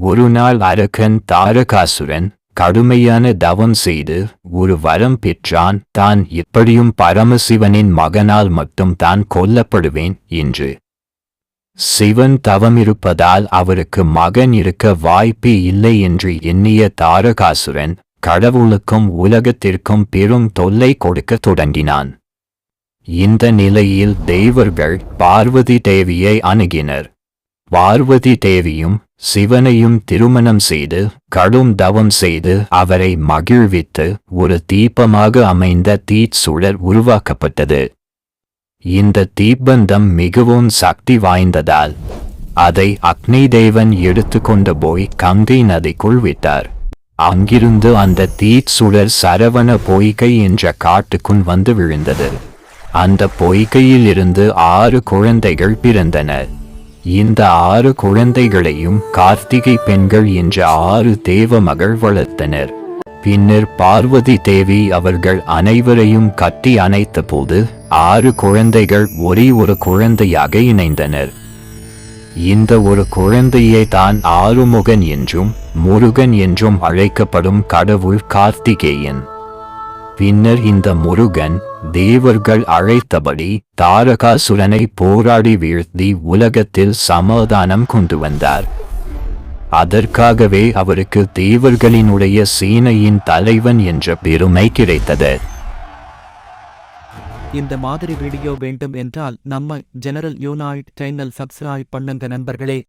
ஒரு நாள் அரக்கன் தாரகாசுரன் கடுமையான தவம் செய்து ஒரு வரம் பெற்றான் தான் எப்படியும் பரமசிவனின் மகனால் மட்டும் தான் கொல்லப்படுவேன் என்று. சிவன் தவம் இருப்பதால் அவருக்கு மகன் இருக்க வாய்ப்பு இல்லை என்று எண்ணிய தாரகாசுரன் கடவுளுக்கும் உலகத்திற்கும் பெரும் தொல்லை கொடுக்கத் தொடங்கினான். இந்த நிலையில் தேவர்கள் பார்வதி தேவியை அணுகினர். பார்வதி தேவியும் சிவனையும் திருமணம் செய்து கடும் தவம் செய்து அவரை மகிழ்வித்து ஒரு தீபமாக அமைந்த தீச்சுடர் உருவாக்கப்பட்டது. இந்த தீப்பந்தம் மிகவும் சக்தி வாய்ந்ததால் அதை அக்னி தேவன் எடுத்துக்கொண்டு போய் கங்கை நதிக்குள் விட்டார். அங்கிருந்து அந்த தீச்சுடர் சரவண பொய்கை என்ற காட்டுக்குள் வந்து விழுந்தது. அந்த பொய்கையில் இருந்து ஆறு குழந்தைகள் பிறந்தனர். இந்த ஆறு குழந்தைகளையும் கார்த்திகை பெண்கள் என்ற ஆறு தேவ மகள் வளர்த்தனர். பின்னர் பார்வதி தேவி அவர்கள் அனைவரையும் கட்டி அணைத்த போது ஆறு குழந்தைகள் ஒரே ஒரு குழந்தையாக இணைந்தனர். இந்த ஒரு குழந்தையை தான் ஆறுமுகன் என்றும் முருகன் என்றும் அழைக்கப்படும் கடவுள் கார்த்திகேயன். பின்னர் இந்த முருகன் தேவர்கள் அழைத்தபடி தாரகாசுரனை போராடி வீழ்த்தி உலகத்தில் சமாதானம் கொண்டு வந்தார். அதற்காகவே அவருக்கு தேவர்களினுடைய சேனையின் தலைவன் என்ற பெருமை கிடைத்தது. இந்த மாதிரி வீடியோ வேண்டும் என்றால் நம்ம ஜெனரல் யூனாய்ட் சேனல் சப்ஸ்கிரைப் பண்ணுங்க நண்பர்களே.